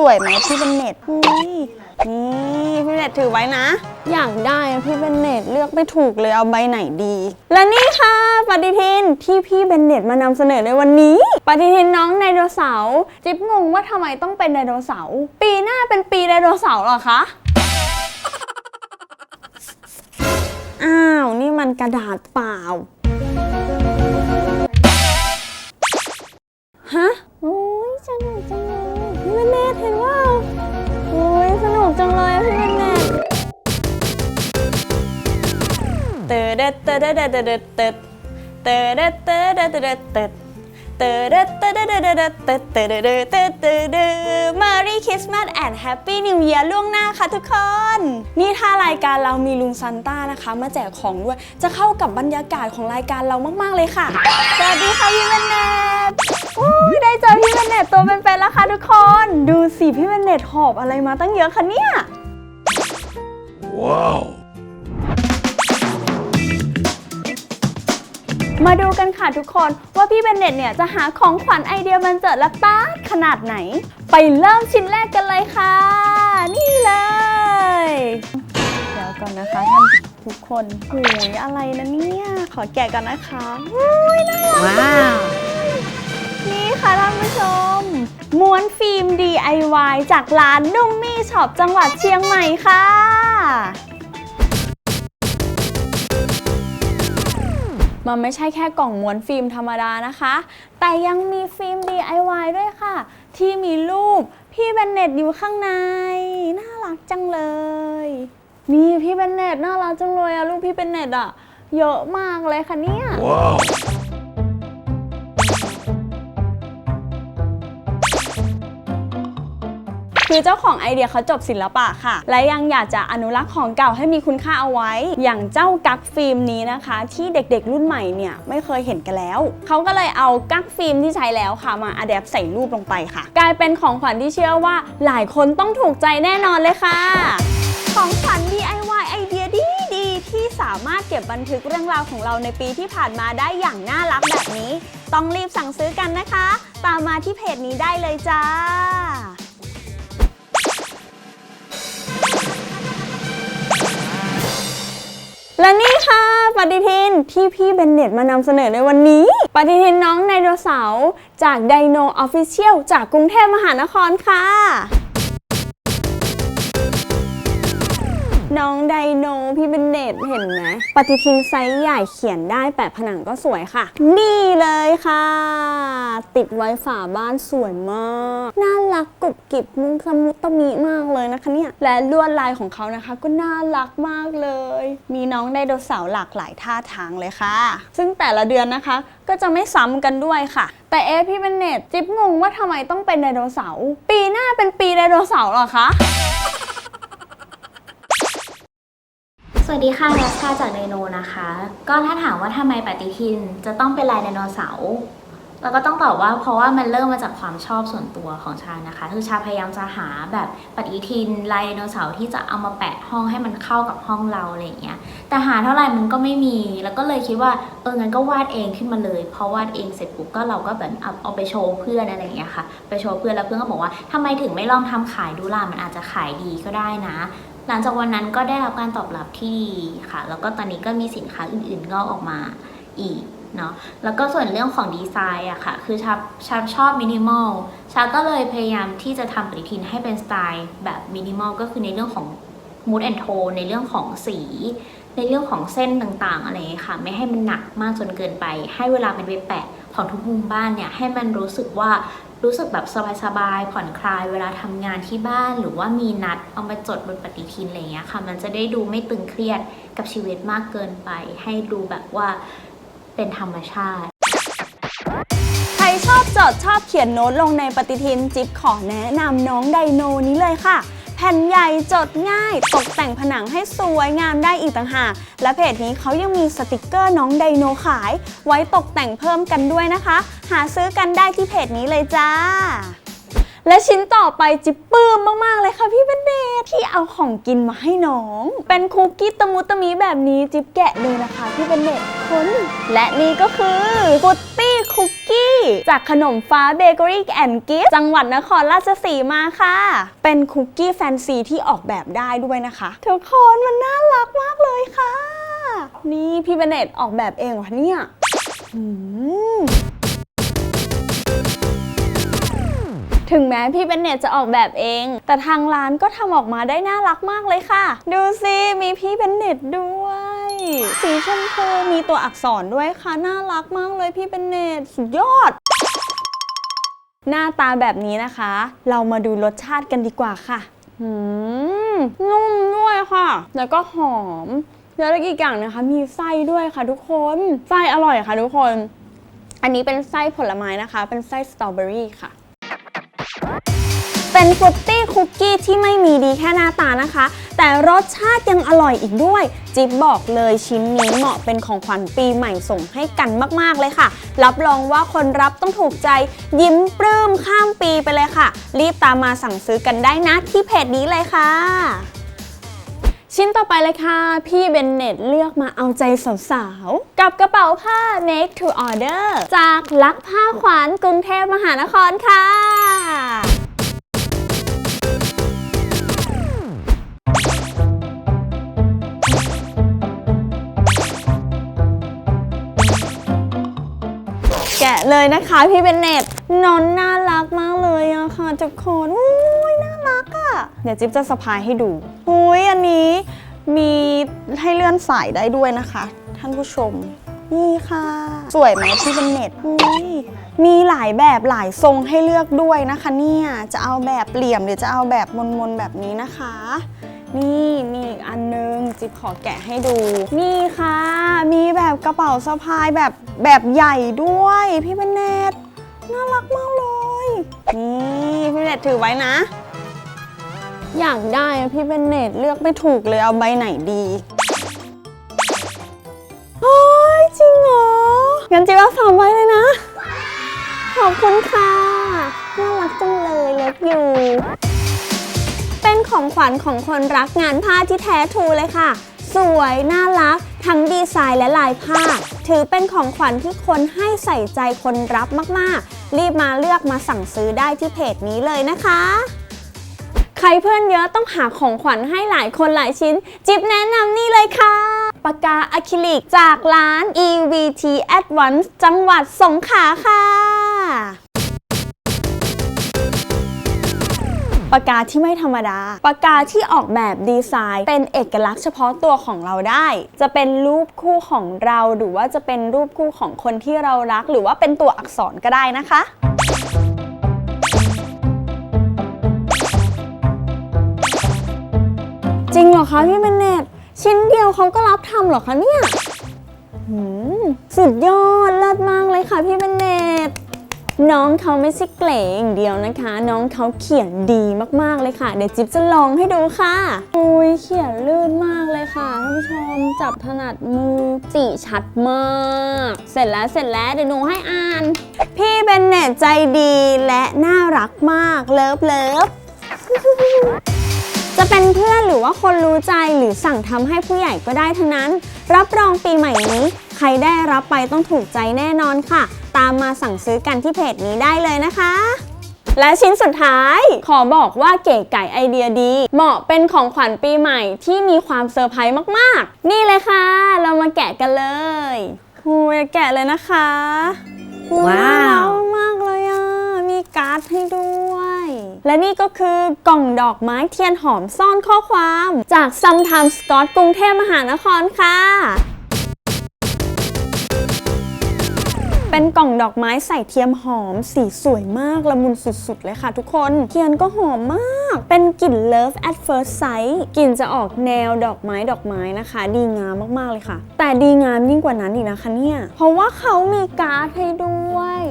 สวยไหมพี่เป็นเน็ตนี่นี่พี่เน็ตถือไว้นะ อยากได้อะพี่เป็นเน็ตเลือกไม่ถูกเลยเอาใบไหนดี และนี่ค่ะปฏิทินที่พี่เบนเน็ตมานำเสนอในวันนี้ ปฏิทินน้องไดโนเสาร์จิ๊บงงว่าทำไมต้องเป็นไดโนเสาร์ปีหน้าเป็นปีไดโนเสาร์เหรอคะอ้าวนี่มันกระดาษเปล่า ตอเดดเตอเดดเดเดเตดเตอเดเตอเดดเดดเตดเตอเดเตอเดดเดเดเตดเตอเดเดเตดเตดเด Merry Christmas and Happy New Year ล่วงหน้าค่ะทุกคน นี่ถ้ารายการเรามีลุงซันต้านะคะ มาแจกของด้วย จะเข้ากับบรรยากาศของรายการเรามากๆเลยค่ะ สวัสดีค่ะพี่เบนเนตโอ้ได้เจอพี่เบนเน็ตตัวเป็นๆแล้วค่ะทุกคน ดูสิพี่เบนเน็ตหอบอะไรมาตั้งเยอะคะเนี่ย Wow. มาดูกันค่ะทุกคนว่าพี่เบนเน็ตเนี่ยจะหาของขวัญไอเดียบันเจิดและต้าดขนาดไหน ไปเริ่มชิ้นแรกกันเลยค่ะ นี่เลยเดี๋ยวก่อนนะคะท่านทุกคนโอ้ยอะไรนะเนี่ยขอแกะก่อนนะคะโอ้ยน่ารักว้าวนี่ค่ะท่านผู้ชม ม้วนฟิล์ม DIY จากร้านนุ่มมี่ช็อปจังหวัดเชียงใหม่ค่ะ มันไม่ใช่แค่กล่องม้วนฟิล์มธรรมดานะคะ แต่ยังมีฟิล์ม DIY ด้วยค่ะ ที่มีรูปพี่เบนเน็ตอยู่ข้างใน น่ารักจังเลย นี่พี่เบนเน็ตน่ารักจังเลยอะรูปพี่เบนเน็ตอะเยอะมากเลยค่ะเนี่ย Wow. คือเจ้าของไอเดียเขาจบศิลปะค่ะ และยังอยากจะอนุรักษ์ของเก่าให้มีคุณค่าเอาไว้ อย่างเจ้ากั๊กฟิล์มนี้นะคะ ที่เด็กๆ รุ่นใหม่เนี่ยไม่เคยเห็นกันแล้ว เขาก็เลยเอากั๊กฟิล์มที่ใช้แล้วค่ะมาอัดแอปใส่รูปลงไปค่ะ กลายเป็นของขวัญที่เชื่อว่าหลายคนต้องถูกใจแน่นอนเลยค่ะ ของขวัญ DIY ไอเดียดีดีๆที่สามารถเก็บบันทึกเรื่องราวของเราในปีที่ผ่านมาได้อย่างน่ารักแบบนี้ ต้องรีบสั่งซื้อกันนะคะ ตามมาที่เพจนี้ได้เลยจ้า และนี่ค่ะปฏิทินที่พี่เบนเน็ตมานำเสนอในวันนี้ ปฏิทินน้องไดโนเสาร์จากไดโนออฟฟิเชียลจากกรุงเทพมหานครค่ะ น้องไดโนพี่เบนเนตเห็นไหมปฏิทินไซส์ใหญ่เขียนได้แปะผนังก็สวยค่ะ นี่เลยค่ะ ติดไว้ฝาบ้านสวยมาก น่ารักกรุบกริบมุ้งสมุตมิมากเลยนะคะเนี่ย และลวดลายของเขานะคะ ก็น่ารักมากเลย มีน้องไดโนเสาร์หลากหลายท่าทางเลยค่ะ ซึ่งแต่ละเดือนนะคะก็จะไม่ซ้ำกันด้วยค่ะ แต่เอะพี่เบนเนตจิ๊บงงว่าทำไมต้องเป็นไดโนเสาร์ปีหน้าเป็นปีไดโนเสาร์หรอคะ วัสดีค่ะแนสกาจากไดโนนะคะ ก็ถ้าถามว่าทำไมปฏิทินจะต้องเป็นลายไดโนเสาร์ เราก็ต้องตอบว่าเพราะว่ามันเริ่มมาจากความชอบส่วนตัวของชานะคะ คือชาพยายามจะหาแบบปฏิทินลายไดโนเสาร์ที่จะเอามาแปะห้องให้มันเข้ากับห้องเราอะไรอย่างเงี้ย แต่หาเท่าไหร่มันก็ไม่มี แล้วก็เลยคิดว่าเอองั้นก็วาดเองขึ้นมาเลยพอวาดเองเสร็จปุ๊บก็เราก็แบบเอาเอาไปโชว์เพื่อนอะไรอย่างเงี้ยค่ะ ไปโชว์เพื่อนแล้วเพื่อนก็บอกว่าทำไมถึงไม่ลองทำขายดูล่ะมันอาจจะขายดีก็ได้นะหลังจากวันนั้นก็ได้รับการตอบรับที่ดีค่ะ แล้วก็ตอนนี้ก็มีสินค้าอื่นๆงอกออกมาอีก เนาะแล้วก็ส่วนเรื่องของดีไซน์อะค่ะ คือชาชาชอบมินิมอลชาก็เลยพยายามที่จะทำปฏิทินให้เป็นสไตล์แบบมินิมอลก็คือในเรื่องของ mood and tone ในเรื่องของสี ในเรื่องของเส้นต่างๆอะไรค่ะ ไม่ให้มันหนักมากจนเกินไป ให้เวลาเป็นไปแปะของทุกมุมบ้านเนี่ยให้มันรู้สึกว่ารู้สึกแบบสบายๆผ่อนคลายเวลาทำงานที่บ้านหรือว่ามีนัดเอามาจดบนปฏิทินอะไรเงี้ยค่ะ มันจะได้ดูไม่ตึงเครียดกับชีวิตมากเกินไป ให้ดูแบบว่า เป็นธรรมชาติ ใครชอบจดชอบเขียนโน้ตลงในปฏิทินจิ๊บขอแนะนำน้องไดโนนี้เลยค่ะ แผ่นใหญ่จดง่าย ตกแต่งผนังให้สวยงามได้อีกต่างหาก และเพจนี้เขายังมีสติกเกอร์น้องไดโนขาย ไว้ตกแต่งเพิ่มกันด้วยนะคะ หาซื้อกันได้ที่เพจนี้เลยจ้า และชิ้นต่อไปจิ๊บปลื้มมาก ๆ เลยค่ะพี่เบนเดตที่เอาของกินมาให้น้อง เป็นคุกกี้ตะมุตะมีแบบนี้จิ๊บแกะเลยนะคะพี่เบนเดตคนและนี่ก็คือฟุตตี้คุกกี้จากขนมฟ้าเบเกอรี่แอนด์กิฟจังหวัดนครราชสีมาค่ะ เป็นคุกกี้แฟนซีที่ออกแบบได้ด้วยนะคะทุกคนมันน่ารักมากเลยค่ะ นี่พี่เบนเดตออกแบบเองเหรอเนี่ย อืม ถึงแม้พี่เบนเน็ตจะออกแบบเอง แต่ทางร้านก็ทำออกมาได้น่ารักมากเลยค่ะ ดูสิมีพี่เบนเน็ตด้วย สีชมพูมีตัวอักษรด้วยค่ะ น่ารักมากเลยพี่เบนเน็ตสุดยอด หน้าตาแบบนี้นะคะ เรามาดูรสชาติกันดีกว่าค่ะอืมนุ่มด้วยค่ะ แล้วก็หอม แล้วอีกอย่างนะคะ มีไส้ด้วยค่ะทุกคน ไส้อร่อยค่ะทุกคน อันนี้เป็นไส้ผลไม้นะคะ เป็นไส้สตรอเบอรี่ค่ะ เป็นฟรุตตี้คุกกี้ที่ไม่มีดีแค่หน้าตานะคะ แต่รสชาติยังอร่อยอีกด้วย จิ๊บบอกเลยชิ้นนี้เหมาะเป็นของขวัญปีใหม่ส่งให้กันมากๆเลยค่ะ รับรองว่าคนรับต้องถูกใจ ยิ้มปลื้มข้ามปีไปเลยค่ะ รีบตามมาสั่งซื้อกันได้นะที่เพจนี้เลยค่ะชิ้นต่อไปเลยค่ะ พี่เบนเน็ตเลือกมาเอาใจสาวๆ กับกระเป๋าผ้า Make to Order จากลักผ้าขวานกรุงเทพมหานครค่ะ เลยนะคะ พี่เบนเน็ตนอนน่ารักมากเลยอะค่ะทุกคนอุ้ยน่ารักอะเดี๋ยวจิ๊บจะสะพายให้ดูอุ้ยอันนี้มีให้เลื่อนสายได้ด้วยนะคะ ท่านผู้ชมนี่ค่ะ สวยไหมพี่เบนเน็ตอุ้ยมีหลายแบบหลายทรงให้เลือกด้วยนะคะ เนี่ยจะเอาแบบเหลี่ยมหรือจะเอาแบบมนๆแบบนี้นะคะ นี่มีอีกอันนึงจิ๊บขอแกะให้ดู นี่ค่ะ มีแบบกระเป๋าสะพายแบบแบบใหญ่ด้วยพี่เบนเนตน่ารักมากเลย นี่พี่เบนเนตถือไว้นะ อยากได้อะพี่เบนเนตเลือกไม่ถูกเลยเอาใบไหนดีเฮ้ยจริงเหรองั้นจิ๊บเอาสามใบเลยนะ ขอบคุณค่ะ น่ารักจังเลยเล็กอยู่ ของขวัญของคนรักงานผ้าที่แท้ทรูเลยค่ะ สวยน่ารัก ทั้งดีไซน์และลายผ้า ถือเป็นของขวัญที่คนให้ใส่ใจคนรับมากๆ รีบมาเลือกมาสั่งซื้อได้ที่เพจนี้เลยนะคะ ใครเพื่อนเยอะต้องหาของขวัญให้หลายคนหลายชิ้น จิ๊บแนะนำนี่เลยค่ะปากกาอะคริลิกจากร้าน EVT Advance จังหวัดสงขลาค่ะ ปากกาที่ไม่ธรรมดา ปากกาที่ออกแบบดีไซน์ เป็นเอกลักษณ์เฉพาะตัวของเราได้ จะเป็นรูปคู่ของเราหรือว่าจะเป็นรูปคู่ของคนที่เรารัก หรือว่าเป็นตัวอักษรก็ได้นะคะจริงเหรอคะพี่เบนเนตชิ้นเดียวเขาก็รับทำเหรอคะเนี่ยหืมสุดยอดเลิศมากเลยค่ะพี่เบนเนต น้องเขาไม่ใช่เกลงเดียวนะคะ น้องเขาเขียนดีมากๆเลยค่ะ เดี๋ยวจิ๊บจะลองให้ดูค่ะอุ้ยเขียนลื่นมากเลยค่ะท่านผู้ชมจับถนัดมือสีชัดมาก เสร็จแล้วเสร็จแล้วเดี๋ยวหนูให้อ่าน พี่เบนเนตใจดีและน่ารักมากเลิฟเลิฟจะเป็นเพื่อนหรือว่าคนรู้ใจหรือสั่งทำให้ผู้ใหญ่ก็ได้ทั้งนั้น รับรองปีใหม่นี้ รได้รับไปต้องถูกใจแน่นอนค่ะ ตามมาสั่งซื้อกันที่เพจนี้ได้เลยนะคะและชิ้นสุดท้าย ขอบอกว่าเก๋ไก่ไอเดียดี เหมาะเป็นของขวัญปีใหม่ที่มีความเซอร์ไพรส์มากๆ นี่เลยค่ะ เรามาแกะกันเลยหูยแกะเลยนะคะ ว้าวมากเลยอะ มีการ์ดให้ด้วย และนี่ก็คือกล่องดอกไม้เทียนหอมซ่อนข้อความ จาก Sometimes Scott กรุงเทพมหานครค่ะ เป็นกล่องดอกไม้ใส่เทียมหอม สีสวยมากละมุนสุดๆ เลยค่ะทุกคน เทียนก็หอมมาก เป็นกลิ่น Love at First Sight กลิ่นจะออกแนวดอกไม้ดอกไม้นะคะ ดีงามมากๆเลยค่ะ แต่ดีงามยิ่งกว่านั้นอีกนะคะเนี่ย เพราะว่าเขามีการ์ดให้ด้วย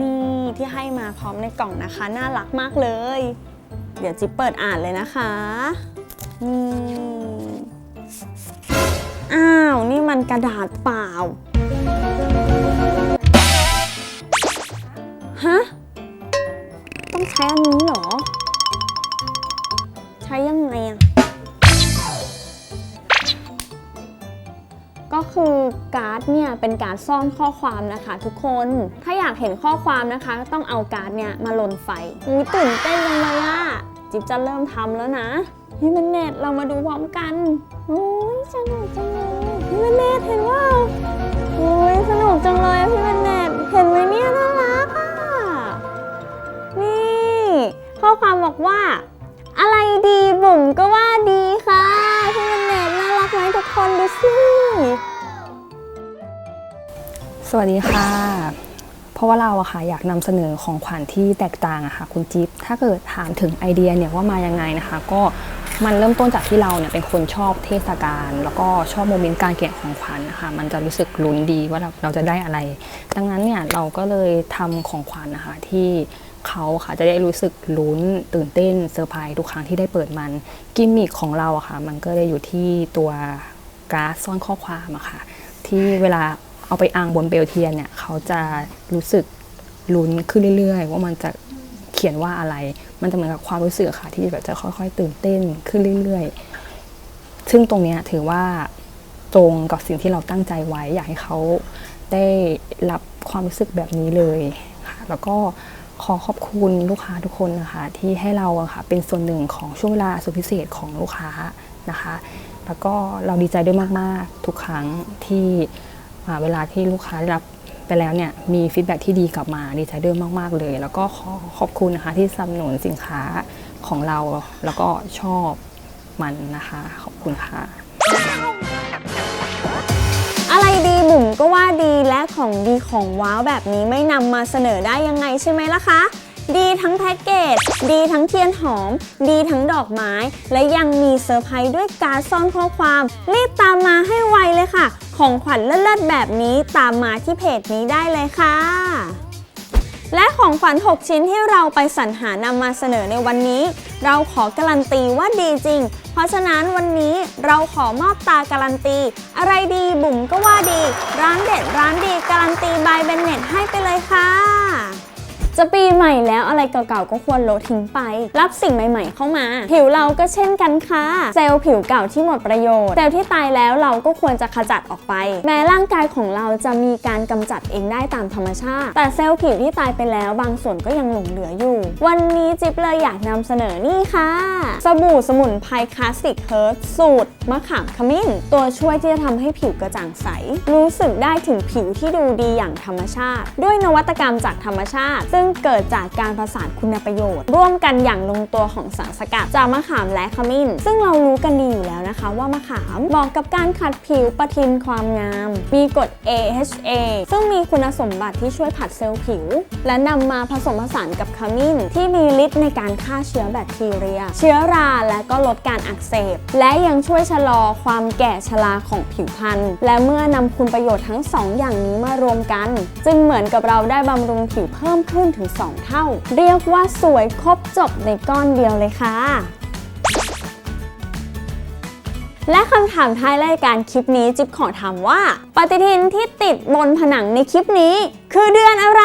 นี่ที่ให้มาพร้อมในกล่องนะคะ น่ารักมากเลย เดี๋ยวจิบเปิดอ่านเลยนะคะนี่อ้าว นี่มันกระดาษเปล่า ช้อันนี้เหรอ ใช้ยังไงอะก็คือการ์ดเนี่ยเป็นการซ่อนข้อความนะคะทุกคน ถ้าอยากเห็นข้อความนะคะต้องเอาการ์ดเนี่ยมาลนไฟอุ้ยตื่นเต้นจังเลยอะจิ๊บจะเริ่มทำแล้วนะพี่มันเน็ตเรามาดูพร้อมกัน ว่าอะไรดีบุ๋มก็ว่าดีค่ะพี่มันเนตน่ารักไหมทุกคนดูสิ สวัสดีค่ะ เพราะว่าเราอะค่ะอยากนำเสนอของขวัญที่แตกต่างอะค่ะคุณจิ๊บถ้าเกิดถามถึงไอเดียเนี่ยว่ามายังไงนะคะ ก็มันเริ่มต้นจากที่เราเนี่ยเป็นคนชอบเทศกาลแล้วก็ชอบโมเมนต์การเก็บของขวัญนะคะมันจะรู้สึกลุ้นดีว่าเราเราจะได้อะไร ดังนั้นเนี่ยเราก็เลยทำของขวัญนะคะที่ เขาค่ะจะได้รู้สึกลุ้นตื่นเต้นเซอร์ไพรส์ทุกครั้งที่ได้เปิดมันกิมมิคของเราอะค่ะ มันก็ได้อยู่ที่ตัวการ์ดซ่อนข้อความอะค่ะ ที่เวลาเอาไปอ่างบนเบลเทียนเนี่ยเขาจะรู้สึกลุ้นขึ้นเรื่อยๆ ว่ามันจะเขียนว่าอะไร มันจะเหมือนกับความรู้สึกค่ะ ที่แบบจะค่อยๆ ตื่นเต้นขึ้นเรื่อยๆ ซึ่งตรงนี้ถือว่าตรงกับสิ่งที่เราตั้งใจไว้ อยากให้เขาได้รับความรู้สึกแบบนี้เลยค่ะแล้วก็ ขอขอบคุณลูกค้าทุกคนนะคะที่ให้เราอะค่ะเป็นส่วนหนึ่งของช่วงเวลาสุดพิเศษของลูกค้านะคะ แล้วก็เราดีใจด้วยมากๆทุกครั้งที่เวลาที่ลูกค้าได้รับไปแล้วเนี่ยมีฟีดแบ็ที่ดีกลับมาดีใจด้วยมาก ๆ เลย แล้วก็ขอขอบคุณนะคะที่สนับสนุนสินค้าของเราแล้วก็ชอบมันนะคะ ขอบคุณค่ะ มก็ว่าดีและของดีของว้าวแบบนี้ไม่นำมาเสนอได้ยังไงใช่ไหมล่ะคะ ดีทั้งแพ็กเกจ ดีทั้งเทียนหอม ดีทั้งดอกไม้ และยังมีเซอร์ไพรส์ด้วยการซ่อนข้อความ รีบตามมาให้ไวเลยค่ะ ของขวัญเลิศๆแบบนี้ตามมาที่เพจนี้ได้เลยค่ะ และของขวัญ 6 ชิ้นที่เราไปสรรหานำมาเสนอในวันนี้ เราขอการันตีว่าดีจริง เพราะฉะนั้นวันนี้เราขอมอบตาการันตี อะไรดีบุ๋มก็ว่าดี ร้านเด็ดร้านดีการันตีบายเบนเน็ตให้ไปเลยค่ะ จะปีใหม่แล้วอะไรเก่าๆก็ควรโละทิ้งไป รับสิ่งใหม่ ๆ เข้ามา ผิวเราก็เช่นกันค่ะ เซลล์ผิวเก่าที่หมดประโยชน์ เซลล์ที่ตายแล้วเราก็ควรจะขจัดออกไป แม้ร่างกายของเราจะมีการกำจัดเองได้ตามธรรมชาติ แต่เซลล์ผิวที่ตายไปแล้วบางส่วนก็ยังหลงเหลืออยู่ วันนี้จิ๊บเลยอยากนำเสนอนี่ค่ะ สบู่สมุนไพรคลาสสิกเฮิร์ตสูตรมะขามขมิ้น ตัวช่วยที่จะทำให้ผิวกระจ่างใส รู้สึกได้ถึงผิวที่ดูดีอย่างธรรมชาติ ด้วยนวัตกรรมจากธรรมชาติ ซึ่งเกิดจากการผสานคุณประโยชน์ ร่วมกันอย่างลงตัวของสารสกัดจากมะขามและขมิ้น ซึ่งเรารู้กันดีอยู่แล้วนะคะว่ามะขามเหมาะกับการขัดผิวประทินความงาม มีกรด AHA ซึ่งมีคุณสมบัติที่ช่วยผัดเซลล์ผิว และนำมาผสมผสานกับขมิ้น ที่มีฤทธิ์ในการฆ่าเชื้อแบคทีเรีย เชื้อราและก็ลดการอักเสบ และยังช่วยชะลอความแก่ชราของผิวพรรณและเมื่อนำคุณประโยชน์ทั้งสองอย่างนี้มารวมกัน จึงเหมือนกับเราได้บำรุงผิวเพิ่มขึ้นถึง2เท่า เรียกว่าสวยครบจบในก้อนเดียวเลยค่ะ และคำถามท้ายรายการคลิปนี้จิ๊บขอถามว่า ปฏิทินที่ติดบนผนังในคลิปนี้ คือเดือนอะไร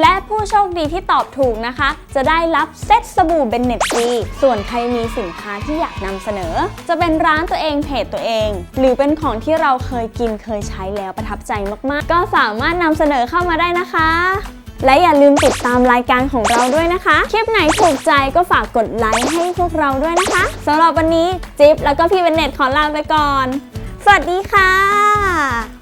และผู้โชคดีที่ตอบถูกนะคะ จะได้รับเซ็ตสบู่เบนเน็ตฟรีส่วนใครมีสินค้าที่อยากนำเสนอ จะเป็นร้านตัวเองเพจตัวเอง หรือเป็นของที่เราเคยกินเคยใช้แล้วประทับใจมากๆ ก็สามารถนำเสนอเข้ามาได้นะคะและอย่าลืมติดตามรายการของเราด้วยนะคะ คลิปไหนถูกใจก็ฝากกดไลค์ให้พวกเราด้วยนะคะสำหรับวันนี้จิ๊บแล้วก็พี่เบนเน็ตขอลาไปก่อน สวัสดีค่ะ